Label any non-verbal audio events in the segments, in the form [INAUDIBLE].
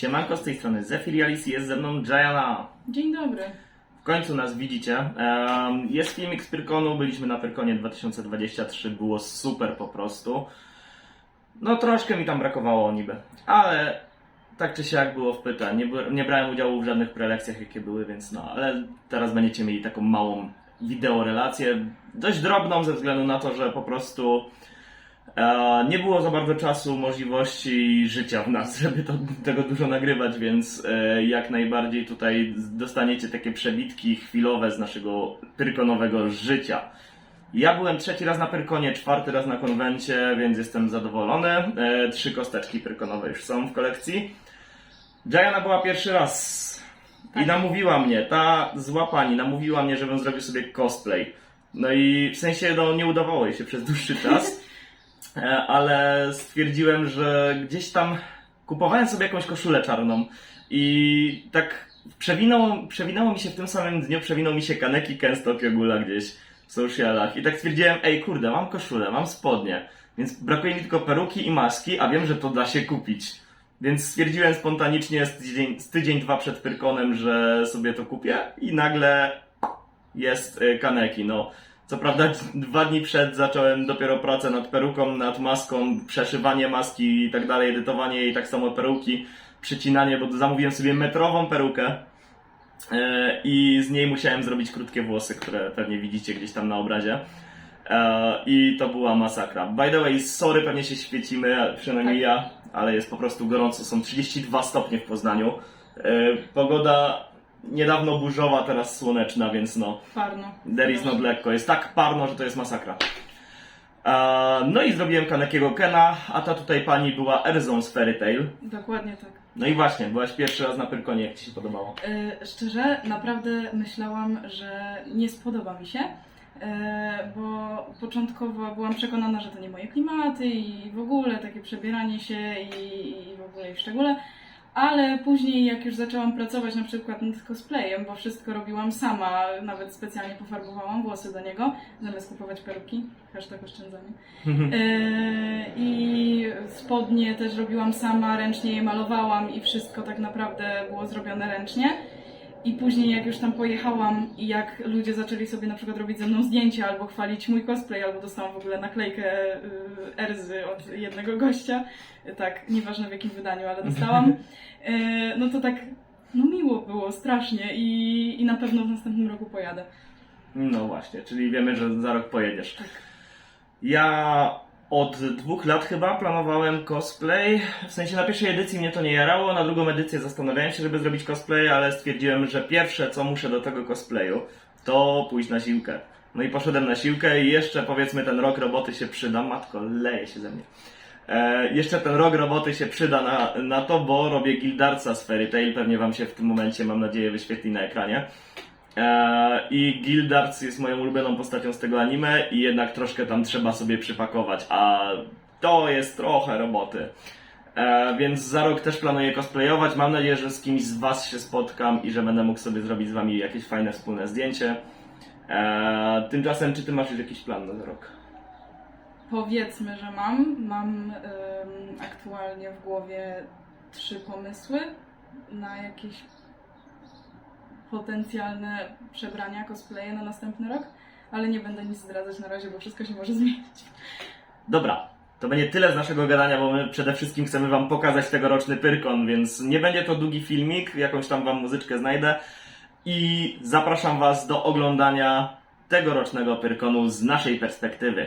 Siemanko, z tej strony Zefirialis, jest ze mną Jayana. Dzień dobry. W końcu nas widzicie. Jest filmik z Pyrkonu, byliśmy na Pyrkonie 2023, było super po prostu. No troszkę mi tam brakowało niby, ale tak czy siak było w pytań. Nie, nie brałem udziału w żadnych prelekcjach jakie były, więc no, ale teraz będziecie mieli taką małą wideorelację, dość drobną ze względu na to, że po prostu nie było za bardzo czasu, możliwości życia w nas, [LAUGHS] żeby to, tego dużo nagrywać, więc e, jak najbardziej tutaj dostaniecie takie przebitki chwilowe z naszego pyrkonowego życia. Ja byłem trzeci raz na Pyrkonie, czwarty raz na konwencie, więc jestem zadowolony. E, trzy kosteczki pyrkonowe już są w kolekcji. Jayana była pierwszy raz i Tak. namówiła mnie, ta zła pani namówiła mnie, żebym zrobił sobie cosplay. No i w sensie no, nie udawało jej się przez dłuższy czas, e, [LAUGHS] ale stwierdziłem, że gdzieś tam kupowałem sobie jakąś koszulę czarną i tak przewinęło, przewinęło mi się w tym samym dniu, przewinął mi się Kaneki Ken z Tokyo Ghoula gdzieś w socialach i tak stwierdziłem, ej kurde, mam koszulę, mam spodnie, więc brakuje mi tylko peruki i maski, a wiem, że to da się kupić. Więc stwierdziłem spontanicznie z tydzień, z tydzień dwa przed Pyrkonem, że sobie to kupię i nagle jest y, Kaneki. No, co prawda dwa dni przed zacząłem dopiero pracę nad peruką, nad maską, przeszywanie maski i tak dalej, edytowanie jej, tak samo peruki, przycinanie, bo zamówiłem sobie metrową perukę e, i z niej musiałem zrobić krótkie włosy, które pewnie widzicie gdzieś tam na obrazie. E, I to była masakra. By the way, sorry, pewnie się świecimy, przynajmniej ja, ale jest po prostu gorąco. Są 32 stopnie w Poznaniu. E, Pogoda niedawno burzowa, teraz słoneczna, więc no, Parno. there is not lekko. Jest tak parno, że to jest masakra. No i zrobiłem Kanekiego Kena, a ta tutaj pani była Erzą z Fairy Tail. Dokładnie tak. No i właśnie, byłaś pierwszy raz na Pyrkonie, jak Ci się podobało? E, szczerze, naprawdę myślałam, że nie spodoba mi się, e, bo początkowo byłam przekonana, że to nie moje klimaty i w ogóle takie przebieranie się i, i w ogóle i w szczególe. Ale później, jak już zaczęłam pracować na przykład nad cosplayem, bo wszystko robiłam sama, nawet specjalnie pofarbowałam włosy do niego, zamiast kupować peruki, hashtag oszczędzanie. E, I spodnie też robiłam sama, ręcznie je malowałam i wszystko tak naprawdę było zrobione ręcznie. I później jak już tam pojechałam i jak ludzie zaczęli sobie na przykład robić ze mną zdjęcia albo chwalić mój cosplay, albo dostałam w ogóle naklejkę y, Erzy od jednego gościa, tak, nieważne w jakim wydaniu, ale dostałam, e, [LAUGHS] no to tak, no miło było, strasznie i, i na pewno w następnym roku pojadę. No właśnie, czyli wiemy, że za rok pojedziesz. Tak. Ja od dwóch lat chyba planowałem cosplay. W sensie na pierwszej edycji mnie to nie jarało, na drugą edycję zastanawiałem się, żeby zrobić cosplay, ale stwierdziłem, że pierwsze co muszę do tego cosplayu, to pójść na siłkę. No i poszedłem na siłkę i jeszcze powiedzmy ten rok roboty się przyda. Matko, leje się ze mnie. E, jeszcze ten rok roboty się przyda na, na to, bo robię Gildarca z Fairy Tail. Pewnie Wam się w tym momencie, mam nadzieję, wyświetli na ekranie. E, I Gildarts jest moją ulubioną postacią z tego anime i jednak troszkę tam trzeba sobie przypakować, a to jest trochę roboty. E, więc za rok też planuję cosplayować. Mam nadzieję, że z kimś z Was się spotkam i że będę mógł sobie zrobić z Wami jakieś fajne wspólne zdjęcie. E, tymczasem, czy Ty masz już jakiś plan na za rok? Powiedzmy, że mam. Mam aktualnie w głowie trzy pomysły na jakieś potencjalne przebrania, cosplaye na następny rok, ale nie będę nic zdradzać na razie, bo wszystko się może [LAUGHS] zmienić. Dobra, to będzie tyle z naszego gadania, bo my przede wszystkim chcemy Wam pokazać tegoroczny Pyrkon, więc nie będzie to długi filmik, jakąś tam Wam muzyczkę znajdę i zapraszam Was do oglądania tegorocznego Pyrkonu z naszej perspektywy.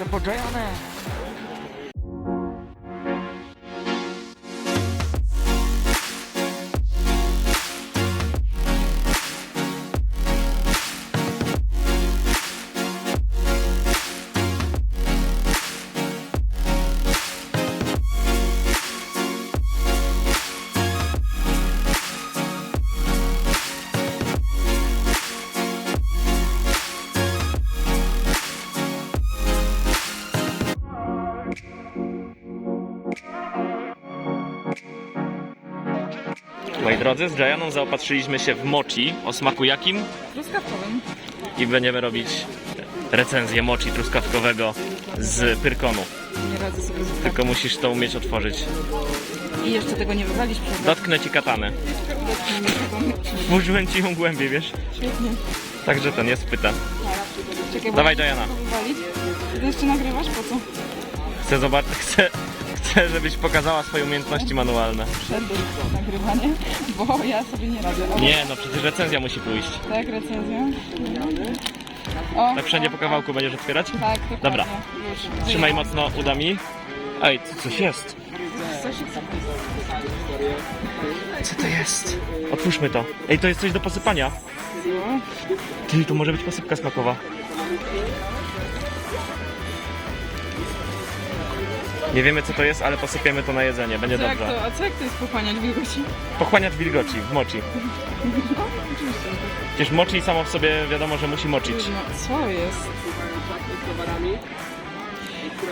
Lecę drodzy, z Jajaną zaopatrzyliśmy się w mochi o smaku jakim Truskawkowym. i będziemy robić recenzję mochi truskawkowego z Pyrkonu. Nie radzę sobie z Tylko musisz to umieć otworzyć. I jeszcze tego nie wywalisz przez Dotknę ci katanę. Włożyłem ci ją głębiej, wiesz? Świetnie. Także to nie spyta. Czekaj, bo Dawaj, Diana. wywalić. Ty jeszcze nagrywasz? Po co? Chcę zobaczyć, chcę, chcę, żebyś pokazała swoje umiejętności manualne. Przerwę nagrywanie, bo ja sobie nie radzę. O, Nie, no przecież recenzja musi pójść. Tak, recenzja. O, Tak wszędzie po kawałku będziesz otwierać? Tak, dokładnie. Dobra. Już. Trzymaj mocno udami. Ej, co- coś jest. Coś jest. Co to jest? Otwórzmy to. Ej, to jest coś do posypania. Ty, to może być posypka smakowa. Nie wiemy co to jest, ale posypiemy to na jedzenie. Będzie Co jak dobrze. to, a co jak to jest pochłaniać wilgoci? Pochłaniacz wilgoci w mochi. [LAUGHS] Przecież mochi samo w sobie wiadomo, że musi moczyć. No, co jest?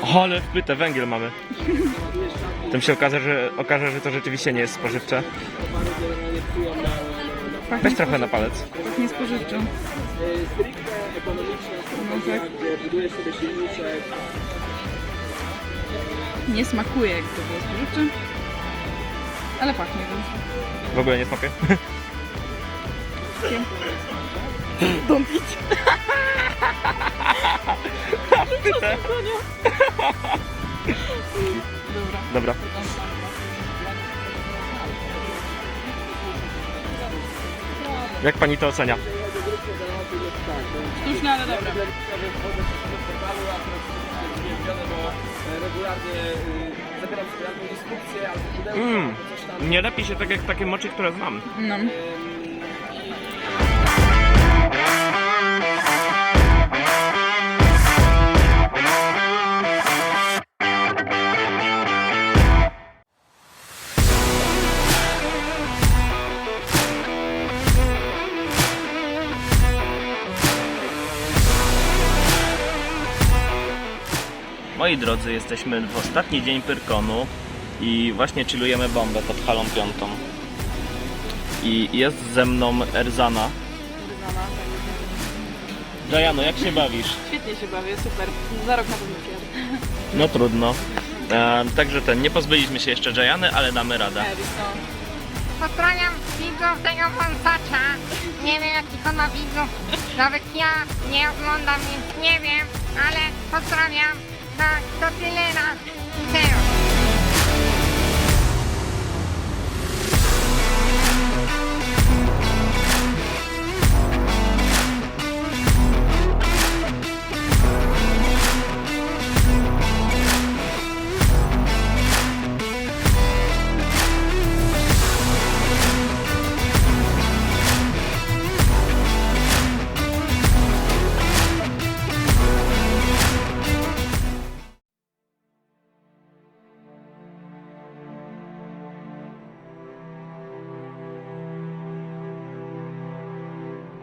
O, ale wpyte, węgiel mamy. Tym się okaże, że, okaże, że to rzeczywiście nie jest spożywcze. Pachnie Weź trochę na palec. Pachnie spożywczo. No tak. Nie smakuje jak to było spożywcze. Ale pachnie dobrze. W ogóle nie smakuje. [LAUGHS] Don't eat. Dobra. Dobra. Jak pani to ocenia? Sztuczne, ale dobre. Mmm, nie lepi się tak jak takie moczy, które znam. No. Moi drodzy, jesteśmy w ostatni dzień Pyrkonu i właśnie chillujemy bombę pod halą piątą. I jest ze mną Erzana. Dajano, jak się bawisz? Świetnie się bawię, super. Za rok na pewno przyjadę. No trudno. E, także ten, nie pozbyliśmy się jeszcze Jajany, ale damy radę. No. Pozdrawiam widzów tego wąsacza. Nie wiem jakich on ma widzów. Nawet ja nie oglądam, więc nie wiem, ale pozdrawiam. Tak, to tyle na tym.